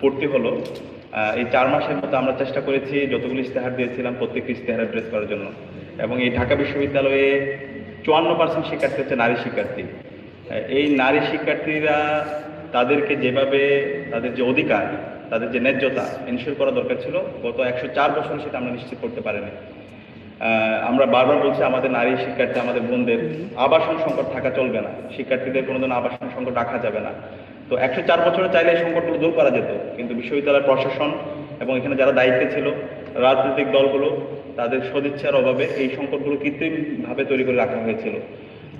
পড়তে হলো। এই চার মাসের মধ্যে আমরা চেষ্টা করেছি যতগুলো ইশতেহার দিয়েছিলাম প্রত্যেকটি ইশতেহার অ্যাড্রেস করার জন্য। এবং এই ঢাকা বিশ্ববিদ্যালয়ে চুয়ান্ন পার্সেন্ট শিক্ষার্থী হচ্ছে নারী শিক্ষার্থী। এই নারী শিক্ষার্থীরা তাদেরকে যেভাবে তাদের যে অধিকার, তাদের যে ন্যায্যতা এনশিওর করা দরকার ছিল, গত একশো চার বছর সেটা আমরা নিশ্চিত করতে পারিনি। আমরা বারবার বলছি আমাদের নারী শিক্ষার্থী, আমাদের বোনদের আবাসন সংকট থাকা চলবে না। শিক্ষার্থীদের কোনো কোনোদিন আবাসন সংকট রাখা যাবে না। তো একশো চার বছরে চাইলে এই সংকটগুলো দূর করা যেত। কিন্তু বিশ্ববিদ্যালয়ের প্রশাসন এবং এখানে যারা দায়িত্বে ছিল, রাজনৈতিক দলগুলো, তাদের সদিচ্ছার অভাবে এই সংকটগুলো কৃত্রিমভাবে তৈরি করে রাখা হয়েছিল।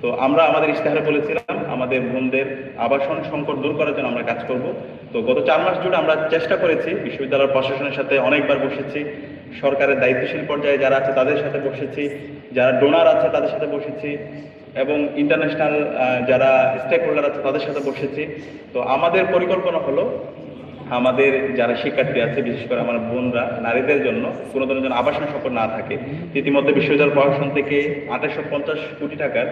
তো আমরা আমাদের ইশতেহারে বলেছিলাম আমাদের বোনদের আবাসন সংকট দূর করার জন্য আমরা কাজ করব। তো গত চার মাস জুড়ে আমরা চেষ্টা করেছি, বিশ্ববিদ্যালয়ের প্রশাসনের সাথে অনেকবার বসেছি, সরকারের দায়িত্বশীল পর্যায়ে যারা আছে তাদের সাথে বসেছি, যারা ডোনার আছে তাদের সাথে বসেছি, এবং ইন্টারন্যাশনাল যারা স্টেক হোল্ডার আছে তাদের সাথে বসেছি। তো আমাদের পরিকল্পনা হলো আমাদের যারা শিক্ষার্থী আছে, বিশেষ করে আমার বোনরা, নারীদের জন্য কোনো ধরনের যেন আবাসন সংকট না থাকে, ইতিমধ্যে বিশ্ববিদ্যালয় প্রশাসন থেকে আঠাশশো পঞ্চাশ কোটি টাকার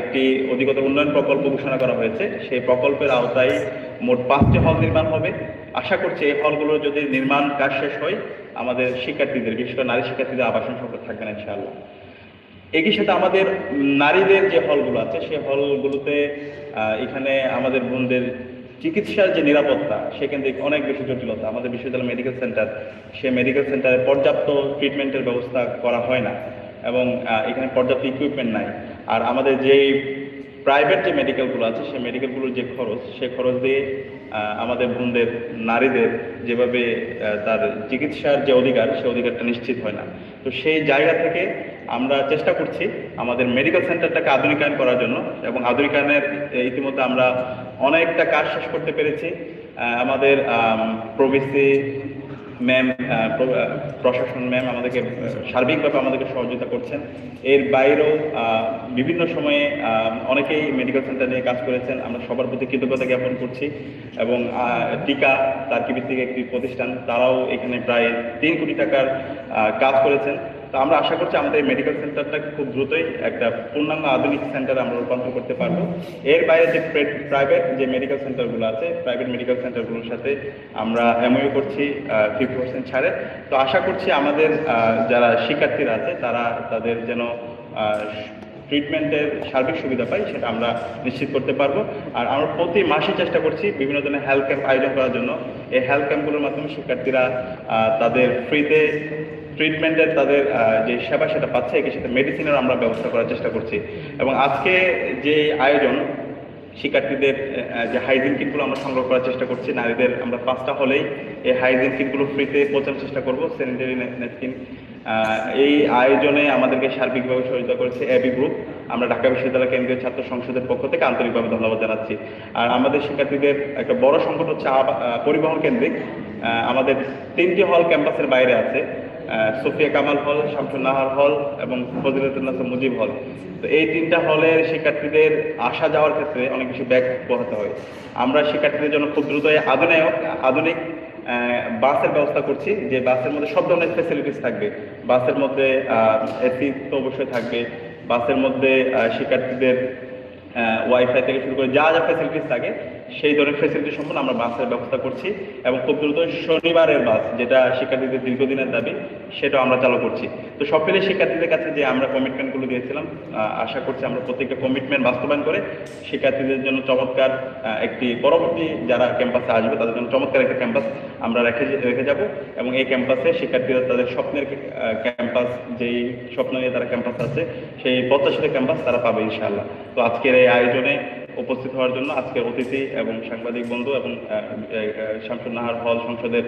একটি অধিকতর উন্নয়ন প্রকল্প ঘোষণা করা হয়েছে। সেই প্রকল্পের আওতায় মোট পাঁচটি হল নির্মাণ হবে। আশা করছি এই হলগুলো যদি নির্মাণ কাজ শেষ হয়, আমাদের শিক্ষার্থীদের, বিশেষ করে নারী শিক্ষার্থীদের আবাসন সংকট থাকবে না, ইনশাআল্লাহ। একই সাথে আমাদের নারীদের যে হলগুলো আছে, সেই হলগুলোতে এখানে আমাদের বোনদের চিকিৎসার যে নিরাপত্তা সেখান অনেক বেশি জটিলতা। আমাদের বিশ্ববিদ্যালয় মেডিকেল সেন্টার সে মেডিকেল সেন্টারে পর্যাপ্ত ট্রিটমেন্টের ব্যবস্থা করা হয় না এবং এখানে পর্যাপ্ত ইকুইপমেন্ট নাই। আর আমাদের যে প্রাইভেট যে মেডিকেলগুলো আছে সেই মেডিকেলগুলোর যে খরচ, সে খরচ দিয়ে আমাদের বোনদের, নারীদের যেভাবে তার চিকিৎসার যে অধিকার, সে অধিকারটা নিশ্চিত হয় না। তো সেই জায়গা থেকে আমরা চেষ্টা করছি আমাদের মেডিকেল সেন্টারটাকে আধুনিকায়ন করার জন্য এবং আধুনিকায়নের ইতিমধ্যে আমরা অনেকটা কাজ শেষ করতে পেরেছি। আমাদের প্রবিসি ম্যাম প্রশাসন ম্যাম আমাদেরকে সার্বিকভাবে আমাদেরকে সহযোগিতা করছেন। এর বাইরেও বিভিন্ন সময়ে অনেকেই মেডিকেল সেন্টার নিয়ে কাজ করেছেন। আমরা সবার প্রতি কৃতজ্ঞতা জ্ঞাপন করছি এবং টিকা তার্কি ভিত্তিক একটি প্রতিষ্ঠান, তারাও এখানে প্রায় তিন কোটি টাকার কাজ করেছেন। তো আমরা আশা করছি আমাদের এই মেডিকেল সেন্টারটা খুব দ্রুতই একটা পূর্ণাঙ্গ আধুনিক সেন্টারে আমরা রূপান্তর করতে পারব। এর বাইরে যে প্রাইভেট যে মেডিকেল সেন্টারগুলো আছে প্রাইভেট মেডিকেল সেন্টারগুলোর সাথে আমরা এমওইউ করছি ফিফটি পার্সেন্ট ছাড়ে। তো আশা করছি আমাদের যারা শিক্ষার্থীরা আছে, তারা তাদের যেন ট্রিটমেন্টের সার্বিক সুবিধা পাই সেটা আমরা নিশ্চিত করতে পারব। আর আমরা প্রতি মাসে চেষ্টা করছি বিভিন্ন ধরনের হেলথ ক্যাম্প আয়োজন করার জন্য। এই হেলথ ক্যাম্পগুলোর মাধ্যমে শিক্ষার্থীরা তাদের ফ্রিতে ট্রিটমেন্টের তাদের যে সেবা সেটা পাচ্ছে একই সাথে মেডিসিনের আমরা ব্যবস্থা করার চেষ্টা করছি। এবং আজকে যে আয়োজন, শিক্ষার্থীদের যে হাইজিন কিটগুলো আমরা সংগ্রহ করার চেষ্টা করছি, নারীদের, আমরা পাঁচটা হলেই এই হাইজিন কিটগুলো ফ্রিতে পৌঁছানোর চেষ্টা করব স্যানিটারি ন্যাপকিন এই আয়োজনে আমাদেরকে সার্বিকভাবে সহযোগিতা করেছে এবি গ্রুপ আমরা ঢাকা বিশ্ববিদ্যালয় কেন্দ্রীয় ছাত্র সংসদের পক্ষ থেকে আন্তরিকভাবে ধন্যবাদ জানাচ্ছি। আর আমাদের শিক্ষার্থীদের একটা বড় সংকট হচ্ছে পরিবহন কেন্দ্রিক। আমাদের তিনটি হল ক্যাম্পাসের বাইরে আছে সোফিয়া কামাল হল শামসুল নাহার হল এবং ফজিলাতুল্লাহ মুজিব হল। তো এই তিনটা হলের শিক্ষার্থীদের আসা যাওয়ার ক্ষেত্রে অনেক কিছু ব্যাগ পোহাতে হয়। আমরা শিক্ষার্থীদের জন্য খুব দ্রুত আধুনিক আধুনিক বাসের ব্যবস্থা করছি, যে বাসের মধ্যে সব ধরনের ফেসিলিটিস থাকবে। বাসের মধ্যে এসি তো অবশ্যই থাকবে। বাসের মধ্যে শিক্ষার্থীদের ওয়াইফাই থেকে শুরু করে যা যা ফেসিলিটিস থাকে সেই ধরনের ফেসিলিটি সম্পন্ন আমরা বাসের ব্যবস্থা করছি এবং খুব দ্রুত শনিবারের বাস, যেটা শিক্ষার্থীদের দীর্ঘদিনের দাবি, সেটাও আমরা চালু করছি। তো সব মিলে শিক্ষার্থীদের কাছে যে আমরা কমিটমেন্টগুলো দিয়েছিলাম আশা করছি আমরা প্রত্যেকটা কমিটমেন্ট বাস্তবায়ন করে শিক্ষার্থীদের জন্য চমৎকার একটি পরবর্তী যারা ক্যাম্পাসে আসবে, তাদের জন্য চমৎকার একটা ক্যাম্পাস আমরা রেখে রেখে যাব এবং এই ক্যাম্পাসে শিক্ষার্থীরা তাদের স্বপ্নের ক্যাম্পাস যেই স্বপ্ন নিয়ে তারা ক্যাম্পাস আছে, সেই প্রত্যাশিত ক্যাম্পাস তারা পাবে ইনশাআল্লাহ। তো আজকের এই আয়োজনে উপস্থিত হওয়ার জন্য আজকে অতিথি এবং সাংবাদিক বন্ধু এবং শামসুল নাহার হল সংসদের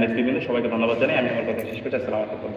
নেতৃবৃন্দ, সবাইকে ধন্যবাদ জানাই আমি আমার কথা শেষ করছি। আসসালাম আলাইকুম।